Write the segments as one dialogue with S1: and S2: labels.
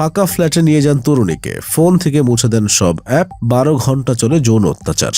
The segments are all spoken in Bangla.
S1: ফাঁকা ফ্ল্যাটে নিয়ে যান তরুণীকে। ফোন থেকে মুছে দেন সব অ্যাপ, বারো ঘণ্টা চলে যৌন অত্যাচার।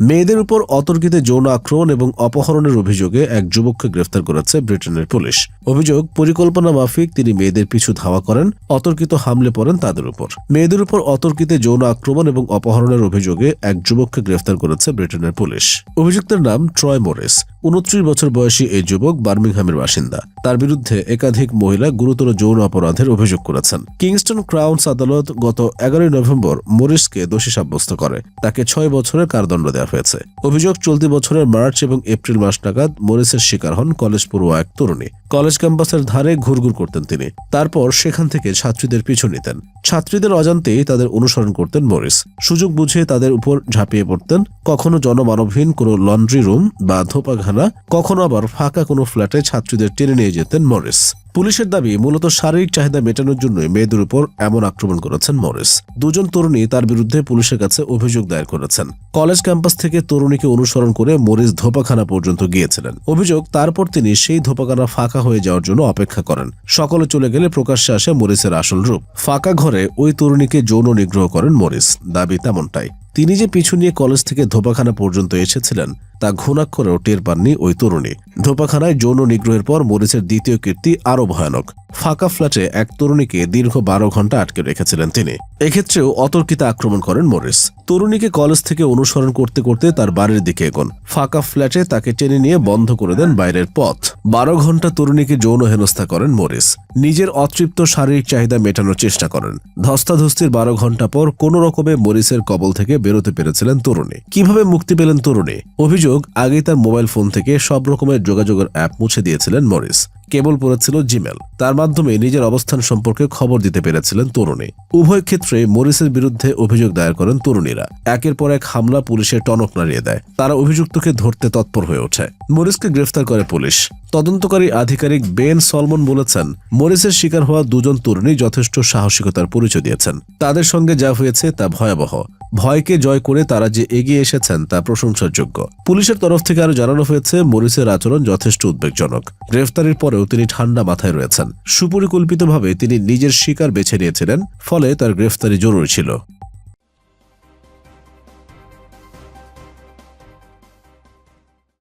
S1: মেয়েদের উপর অতর্কিতে যৌন আক্রমণ এবং অপহরণের অভিযোগে এক যুবককে গ্রেফতার করেছে ব্রিটেনের পুলিশ। অভিযোগ, পরিকল্পনা মাফিক, তিনি মেয়েদের পিছু ধাওয়া করেন, অতর্কিত হামলে পড়েন তাদের উপর। মেয়েদের উপর অতর্কিতে যৌন আক্রমণ এবং অপহরণের অভিযোগে এক যুবককে গ্রেফতার করেছে ব্রিটেনের পুলিশ। অভিযুক্তের নাম ট্রয় মোরেস উনত্রিশ বছর বয়সী এই যুবক বার্মিংহামের বাসিন্দা। তার বিরুদ্ধে একাধিক মহিলা গুরুতর যৌন অপরাধের অভিযোগ করেছেন। কিংস্টন ক্রাউন্স আদালত গত এগারোই নভেম্বর মরিসকে দোষী সাব্যস্ত করে। তাকে ছয় বছরের কারদণ্ড দেওয়া হয়েছে। অভিযোগ চলতি বছরের মার্চ এবং এপ্রিল মাস নাগাদ মরিসের শিকার হন কলেজ পড়ুয়া এক তরুণী। কলেজ ক্যাম্পাসের ধারে ঘুরঘুর করতেন তিনি। তারপর সেখান থেকে ছাত্রীদের পিছু নিতেন। ছাত্রীদের অজান্তেই তাদের অনুসরণ করতেন মরিস। সুযোগ বুঝে তাদের উপর ঝাঁপিয়ে পড়তেন। কখনো জনমানবহীন কোনো লন্ড্রি রুম বা ধোপাঘানা কখনো আবার ফাঁকা কোনো ফ্ল্যাটে ছাত্রীদের টেনে নিয়ে যেতেন মরিস। পুলিশের দাবি, মূলত শারীরিক চাহিদা মেটানোর জন্য মেয়েদের উপর এমন আক্রমণ করেছেন মরিস। দুজন তরুণী তার বিরুদ্ধে পুলিশের কাছে অভিযোগ দায়ের করেছেন। কলেজ ক্যাম্পাস থেকে তরুণীকে অনুসরণ করে মরিস ধোপাখানা পর্যন্ত গিয়েছিলেন। অভিযোগ, তারপর তিনি সেই ধোপাখানা ফাঁকা হয়ে যাওয়ার জন্য অপেক্ষা করেন। সকলে চলে গেলে প্রকাশ্যে আসে মরিসের আসল রূপ। ফাঁকা ঘরে ওই তরুণীকে যৌন নিগ্রহ করেন মরিস। দাবি তেমনটাই। তিনি যে পিছু নিয়ে কলেজ থেকে ধোপাখানা পর্যন্ত এসেছিলেন তা ঘুণাক্ষরেও টের পাননি ওই তরুণী। ধোপাখানায় যৌন নিগ্রহের পর মরিসের দ্বিতীয় কীর্তি আরও ভয়ানক। ফাঁকা ফ্ল্যাটে এক তরুণীকে দীর্ঘ বারো ঘণ্টা আটকে রেখেছিলেন তিনি। এক্ষেত্রেও অতর্কিত আক্রমণ করেন মরিস। তরুণীকে কলেজ থেকে অনুসরণ করতে করতে তার বাড়ির দিকে এগোন। ফাঁকা ফ্ল্যাটে তাকে টেনে নিয়ে বন্ধ করে দেন বাইরের পথ। বারো ঘণ্টা তরুণীকে যৌন হেনস্থা করেন মরিস। নিজের অতৃপ্ত শারীরিক চাহিদা মেটানোর চেষ্টা করেন। ধস্তাধস্তির বারো ঘণ্টা পর কোনো রকমে মরিসের কবল থেকে বেরোতে পেরেছিলেন তরুণী। কীভাবে মুক্তি পেলেন তরুণী? অভিযোগ, আগেই তার মোবাইল ফোন থেকে সব রকমের যোগাযোগের অ্যাপ মুছে দিয়েছিলেন মরিস। কেবল পড়েছিল জিমেল। তার মাধ্যমে নিজের অবস্থান সম্পর্কে খবর দিতে পেরেছিলেন তরুণী। উভয় ক্ষেত্রে মরিসের বিরুদ্ধে অভিযোগ দায়ের করেন তরুণীরা। একের পর এক হামলা পুলিশের টনক নাড়িয়ে দেয়। তারা অভিযুক্তকে ধরতে তৎপর হয়ে ওঠে। মরিসকে গ্রেফতার করে পুলিশ। তদন্তকারী আধিকারিক বেন সলমন বলেছেন, মরিসের শিকার হওয়া দুজন তরুণী যথেষ্ট সাহসিকতার পরিচয় দিয়েছেন। তাদের সঙ্গে যা হয়েছে তা ভয়াবহ। ভয়কে জয় করে তারা যে এগিয়ে এসেছেন তা প্রশংসার যোগ্য পুলিশের তরফ থেকে আরও জানানো হয়েছে, মরিসের আচরণ যথেষ্ট উদ্বেগজনক। গ্রেফতারির পরেও তিনি ঠান্ডা মাথায় রয়েছেন। সুপরিকল্পিতভাবে তিনি নিজের শিকার বেছে নিয়েছিলেন, ফলে তার গ্রেফতারি জরুরি ছিল।